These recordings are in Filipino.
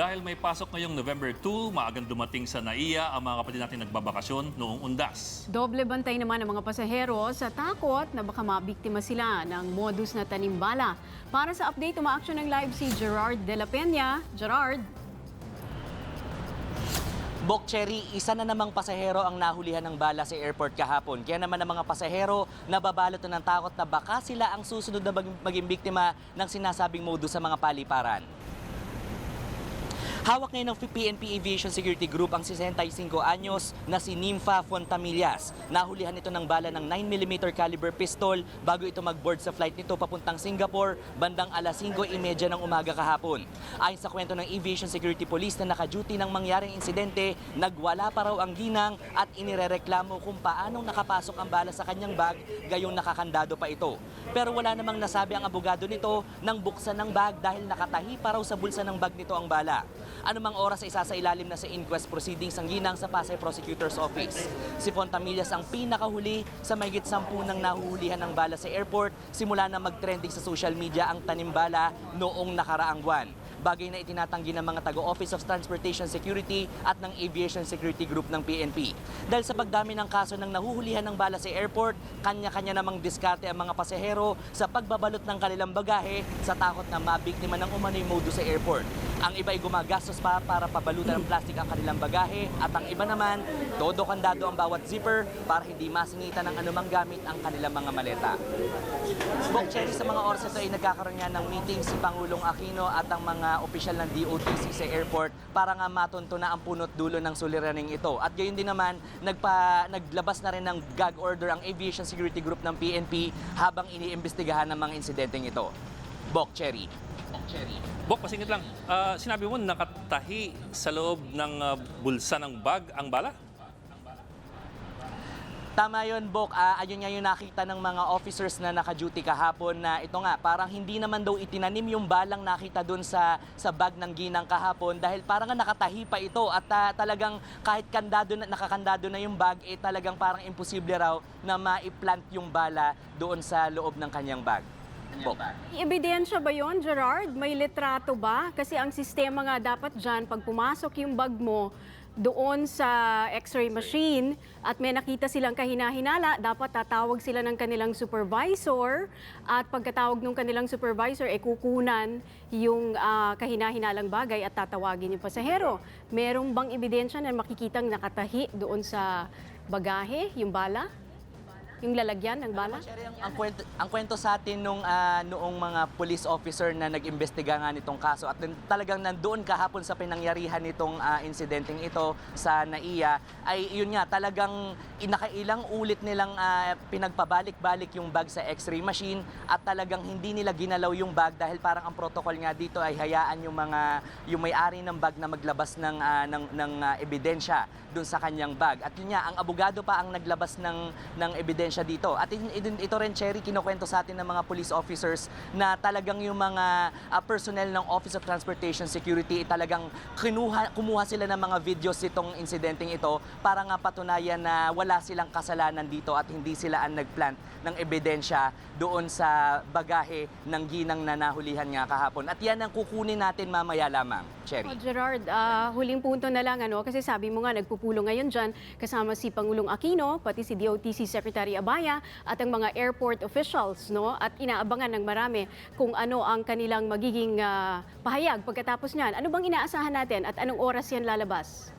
Dahil may pasok ngayong November 2, maagang dumating sa NAIA ang mga kapatid natin nagbabakasyon noong undas. Doble bantay naman ng mga pasahero sa takot na baka mabiktima sila ng modus na tanimbala. Para sa update, umaaksyon ng live si Gerard De La Peña. Gerard, Bok Cherry, isa na namang pasahero ang nahulihan ng bala sa airport kahapon. Kaya naman ang mga pasahero nababalot na ng takot na baka sila ang susunod na maging biktima ng sinasabing modus sa mga paliparan. Hawak ngayon ng PNP Aviation Security Group ang 65 anyos na si Nympha Fontamillas. Nahulihan ito ng bala ng 9mm caliber pistol bago ito mag-board sa flight nito papuntang Singapore bandang alas 5.30 ng umaga kahapon. Ayon sa kwento ng Aviation Security Police na naka-duty ng mangyaring insidente, nagwala pa raw ang ginang at inirereklamo kung paanong nakapasok ang bala sa kanyang bag gayong nakakandado pa ito. Pero wala namang nasabi ang abogado nito nang buksan ng bag dahil nakatahi pa raw sa bulsa ng bag nito ang bala. Anumang oras ay isa sa ilalim na sa inquest proceedings ang ginang sa Pasay Prosecutor's Office. Si Fontamillas ang pinakahuli sa mahigit sampu ng nahuhulihan ng bala sa airport simula na mag-trending sa social media ang tanimbala noong nakaraang buwan. Bagay na itinatanggi ng mga taga-Office of Transportation Security at ng Aviation Security Group ng PNP. Dahil sa pagdami ng kaso ng nahuhulihan ng bala sa airport, kanya-kanya namang diskarte ang mga pasahero sa pagbabalot ng kanilang bagahe sa takot na mabiktima ng umano'y modus sa airport. Ang iba ay gumagastos pa para pabalutan ng plastic ang kanilang bagahe at ang iba naman, todo kandado ang bawat zipper para hindi masingitan ng anumang gamit ang kanilang mga maleta. Bok Cherry, sa mga oras ito ay nagkakaroon nga ng meeting si Pangulong Aquino at ang mga opisyal ng DOTC sa airport para nga matunto na ang punot dulo ng suliraning ito. At gayon din naman, nagpa, naglabas na rin ng gag order ang Aviation Security Group ng PNP habang iniimbestigahan ng mga insidenteng ito. Bok Cherry. Bok Cherry. Bok, pasingit lang. Ah, sinabi mo nakatahi sa loob ng ah, bulsa ng bag ang bala? Tama yun, Bok. Ah, ayun nga yung nakita ng mga officers na naka-duty kahapon na ito nga, parang hindi naman daw itinanim yung balang nakita dun sa, sa bag ng ginang kahapon dahil parang nga nakatahi pa ito at ah, talagang kahit kandado na, nakakandado na yung bag, eh talagang parang imposible raw na ma-plant yung bala doon sa loob ng kanyang bag. Bok. ebidensya ba yon Gerard? May litrato ba? Kasi ang sistema nga dapat dyan, pag pumasok yung bag mo, doon sa x-ray machine at may nakita silang kahinahinala, dapat tatawag sila ng kanilang supervisor at pagkatawag ng kanilang supervisor, eh kukunan yung ah, kahinahinalang bagay at tatawagin yung pasahero. Merong bang ebidensya na makikitang nakatahi doon sa bagahe, yung bala? Yung lalagyan ng bala? Ang, kwento, ang kwento sa atin nung ah, noong mga police officer na nag-imbestiga nga nitong kaso at talagang nandoon kahapon sa pinangyarihan nitong ah, insidenteng ito sa NAIA ay yun nga talagang inakailang ulit nilang ah, pinagpabalik-balik yung bag sa x-ray machine at talagang hindi nila ginalaw yung bag dahil parang ang protocol nga dito ay hayaan yung mga yung may-ari ng bag na maglabas ng ah, ng, ng ah, ebidensya dun sa kanyang bag. At yun nga, ang abogado pa ang naglabas ng, ng ebidensya dito. At ito rin, Cherry, kinukwento sa atin ng mga police officers na talagang yung mga ah, personnel ng Office of Transportation Security talagang kinuha, kumuha sila ng mga videos itong insidenteng ito para nga patunayan na wala silang kasalanan dito at hindi sila ang nagplant ng ebidensya doon sa bagahe ng ginang na nahulihan nga kahapon. At yan ang kukunin natin mamaya lamang, Cherry. Oh, Gerard, ah, huling punto na lang, ano, kasi sabi mo nga, nagpupulong ngayon dyan, kasama si Pangulong Aquino, pati si DOTC Secretary Abaya, at ang mga airport officials, no? At inaabangan ng marami kung ano ang kanilang magiging ah, pahayag pagkatapos niyan. Ano bang inaasahan natin at anong oras yan lalabas?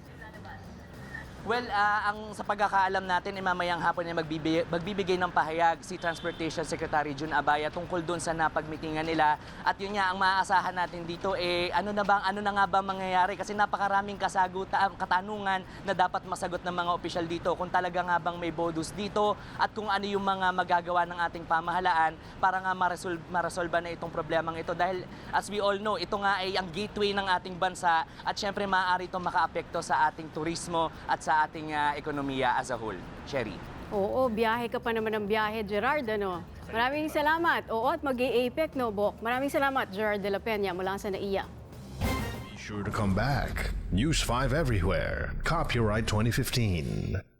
Well, ah, ang sa pagkakaalam natin, eh, mamayang hapon ay magbibigay, magbibigay ng pahayag si Transportation Secretary Jun Abaya tungkol doon sa napagmitingan nila. At yun nga, ang maaasahan natin dito, eh, ano, na bang, ano na nga ba mangyayari? Kasi napakaraming kasagutan, katanungan na dapat masagot ng mga opisyal dito. Kung talaga nga bang may bodus dito at kung ano yung mga magagawa ng ating pamahalaan para nga maresolve, maresolba na itong problemang ito. Dahil as we all know, ito nga ay ang gateway ng ating bansa at syempre maaari itong makaapekto sa ating turismo at sa ating ah, ekonomiya as a whole. Sherry. Oo, biyahe ka pa naman ng biyahe, Gerard, ano? Maraming salamat. Oo, at mag apec no, Bok? Maraming salamat, Gerard de la Peña, mula sa NAIA. Be sure to come back. News 5 everywhere. Copyright 2015.